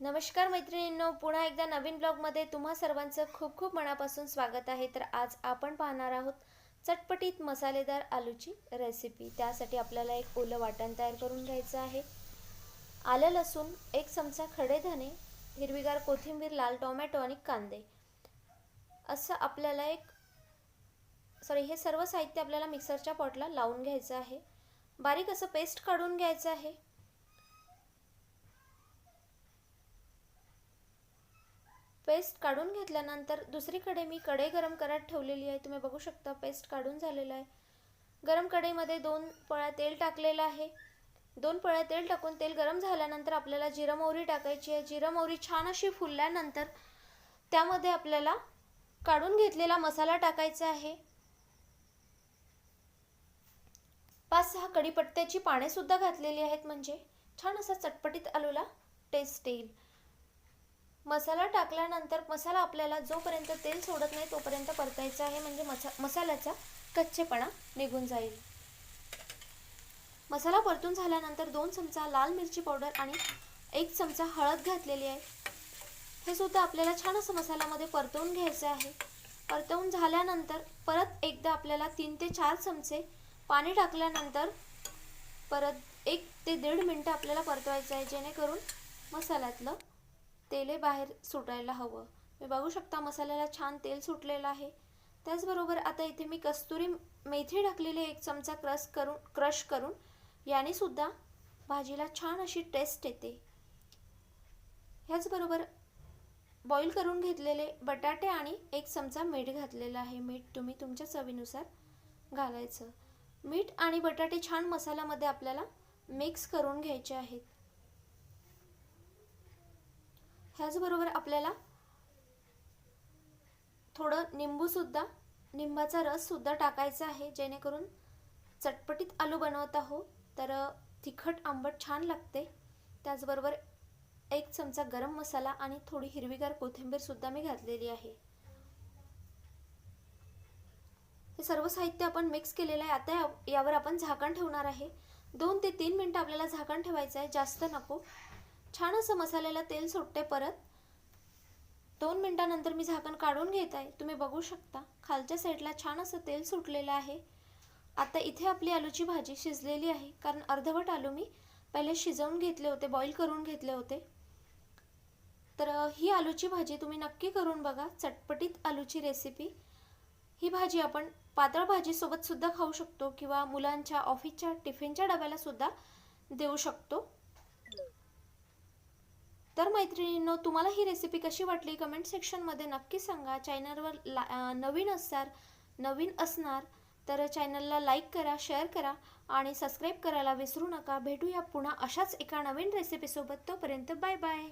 नमस्कार मैत्रिणींनो पुन्हा एकदा नवीन ब्लॉगमध्ये तुम्हा सर्वांचं खूप खूप मनापासून स्वागत आहे. तर आज आपण पाहणार आहोत चटपटीत मसालेदार आलूची रेसिपी त्यासाठी आपल्याला एक ओलं वाटण तयार करून घ्यायचं आहे. आलं लसूण एक चमचा खडेधणे हिरवीगार कोथिंबीर लाल टोमॅटो आणि कांदे. असं आपल्याला एक सॉरी हे सर्व साहित्य आपल्याला मिक्सरच्या पॉटला लावून घ्यायचं आहे. बारीक असं पेस्ट काढून घ्यायचं आहे. पेस्ट काढून घेतल्यानंतर दुसरीकडे मी कढई गरम करत ठेवलेली आहे. तुम्ही बघू शकता पेस्ट काढून झालेला आहे. गरम कढईमध्ये दोन पळ्या तेल टाकलेलं आहे. दोन पळ्या तेल टाकून तेल गरम झाल्यानंतर आपल्याला जिरं मोहरी टाकायची आहे. जिरं मोहरी छान अशी फुलल्यानंतर त्यामध्ये आपल्याला काढून घेतलेला मसाला टाकायचा आहे. पाच सहा कढीपत्त्याची पानेसुद्धा घातलेली आहेत. म्हणजे छान असा चटपटीत आलूला टेस्ट येईल. मसाला टाकल्यानंतर मसाला आपल्याला जोपर्यंत तेल सोडत नाही तोपर्यंत परतायचा आहे. म्हणजे मसा मसाल्याचा कच्चेपणा निघून जाईल. मसाला परतून झाल्यानंतर दोन चमचा लाल मिरची पावडर आणि एक चमचा हळद घातलेली आहे. हे सुद्धा आपल्याला छान असं मसाल्यामध्ये परतवून घ्यायचं आहे. परतवून झाल्यानंतर परत एकदा आपल्याला तीन ते चार चमचे पाणी टाकल्यानंतर परत एक ते दीड मिनटं आपल्याला परतवायचं आहे जेणेकरून मसाल्यातलं तेले बाहेर सुटायला हवं. मी बघू शकता मसाल्याला छान तेल सुटलेलं आहे. त्याचबरोबर आता इथे मी कस्तुरी मेथी टाकलेली एक चमचा क्रश करून क्रश करून याने सुद्धा भाजीला छान अशी टेस्ट येते. ह्याचबरोबर बॉईल करून घेतलेले बटाटे आणि एक चमचा मीठ घातलेलं आहे. मीठ तुम्ही तुमच्या चवीनुसार घालायचं. मीठ आणि बटाटे छान मसाल्यामध्ये आपल्याला मिक्स करून घ्यायचे आहेत. ह्याचबरोबर आपल्याला थोडं निंबूसुद्धा निंबाचा रससुद्धा टाकायचा आहे जेणेकरून चटपटीत आलू बनवत आहो तर तिखट आंबट छान लागते. त्याचबरोबर एक चमचा गरम मसाला आणि थोडी हिरवीगार कोथिंबीरसुद्धा मी घातलेली आहे. हे सर्व साहित्य आपण मिक्स केलेलं आहे. आता यावर आपण झाकण ठेवणार आहे. दोन ते तीन मिनटं आपल्याला झाकण ठेवायचं आहे. जास्त नको. छान असं मसाल्याला तेल सुटते परत. दोन मिनटानंतर मी झाकण काढून घेत आहे तुम्ही बघू शकता. खालच्या साईडला छान असं तेल सुटलेलं आहे. आता इथे आपली आलूची भाजी शिजलेली आहे. कारण अर्धवट आलू मी पहिले शिजवून घेतले होते बॉईल करून घेतले होते. तर ही आलूची भाजी तुम्ही नक्की करून बघा. चटपटीत आलूची रेसिपी ही भाजी आपण पातळ भाजीसोबतसुद्धा खाऊ शकतो किंवा मुलांच्या ऑफिसच्या टिफिनच्या डब्याला सुद्धा देऊ शकतो. तर मैत्रिणींनो तुम्हाला ही रेसिपी कशी वाटली? कमेंट सेक्शनमध्ये नक्की सांगा. चॅनलवर ला नवीन असणार नवीन असणार तर चॅनलला लाईक करा शेअर करा आणि सबस्क्राईब करायला विसरू नका. भेटूया पुन्हा अशाच एका नवीन रेसिपीसोबत तोपर्यंत बाय बाय